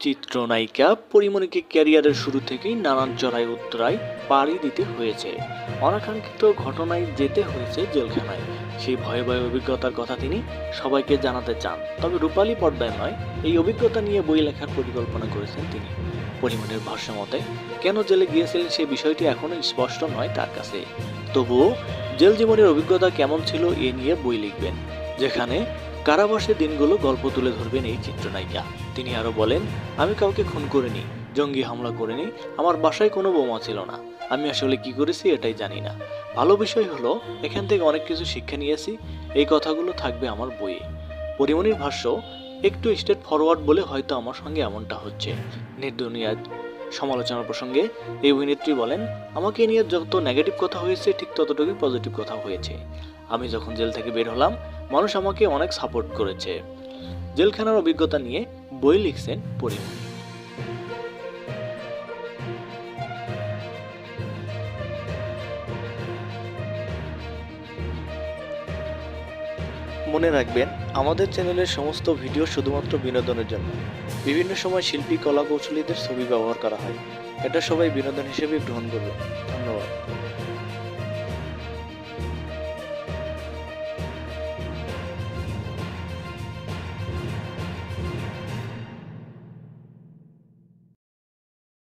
চিত্রনায়িকা পরিমণিকে ক্যারিয়ারের শুরু থেকেই নানান চড়াই উত্তরায় পাড়ি দিতে হয়েছে। অনাকাঙ্ক্ষিত ঘটনায় যেতে হয়েছে জেলখানায়। সেই ভয়ে ভয়ে অভিজ্ঞতার কথা তিনি সবাইকে জানাতে চান। তবে রূপালী পর্দায় নয়, এই অভিজ্ঞতা নিয়ে বই লেখার পরিকল্পনা করেছেন তিনি। পরিমণির ভাষ্য মতে কেন জেলে গিয়েছিলেন সেই বিষয়টি এখনও স্পষ্ট নয় তার কাছে। তবুও জেল জীবনের অভিজ্ঞতা কেমন ছিল এ নিয়ে বই লিখবেন, যেখানে কারাবাসের দিনগুলো গল্প তুলে ধরবেন এই চিত্রনায়িকা। তিনি আরও বলেন, আমি কাউকে খুন করিনি, জঙ্গি হামলা করিনি, আমার বাসায় কোনো বোমা ছিল না। আমি আসলে কি করেছি এটাই জানি না। ভালো বিষয় হলো, এখান থেকে অনেক কিছু শিক্ষা নিয়েছি, এই কথাগুলো থাকবে আমার বইয়ে। পরিমণির ভাষ্য, একটু স্টেট ফরওয়ার্ড বলে হয়তো আমার সঙ্গে এমনটা হচ্ছে। নেট দুনিয়ার সমালোচনার প্রসঙ্গে এই অভিনেত্রী বলেন, আমাকে নিয়ে যত নেগেটিভ কথা হয়েছে, ঠিক ততটুকুই পজিটিভ কথা হয়েছে। আমি যখন জেল থেকে বের হলাম মানুষ আমাকে অনেক সাপোর্ট করেছে। জেলখানার অভিজ্ঞতা নিয়ে বই লিখছেন পরিমণি মনে রাখবেন, আমাদের চ্যানেলের সমস্ত ভিডিও শুধুমাত্র বিনোদনের জন্য। বিভিন্ন সময় শিল্পী, কলা কৌশলীদের ছবি ব্যবহার করা হয়। এটা সবাই বিনোদন হিসেবে গ্রহণ করবে। ধন্যবাদ।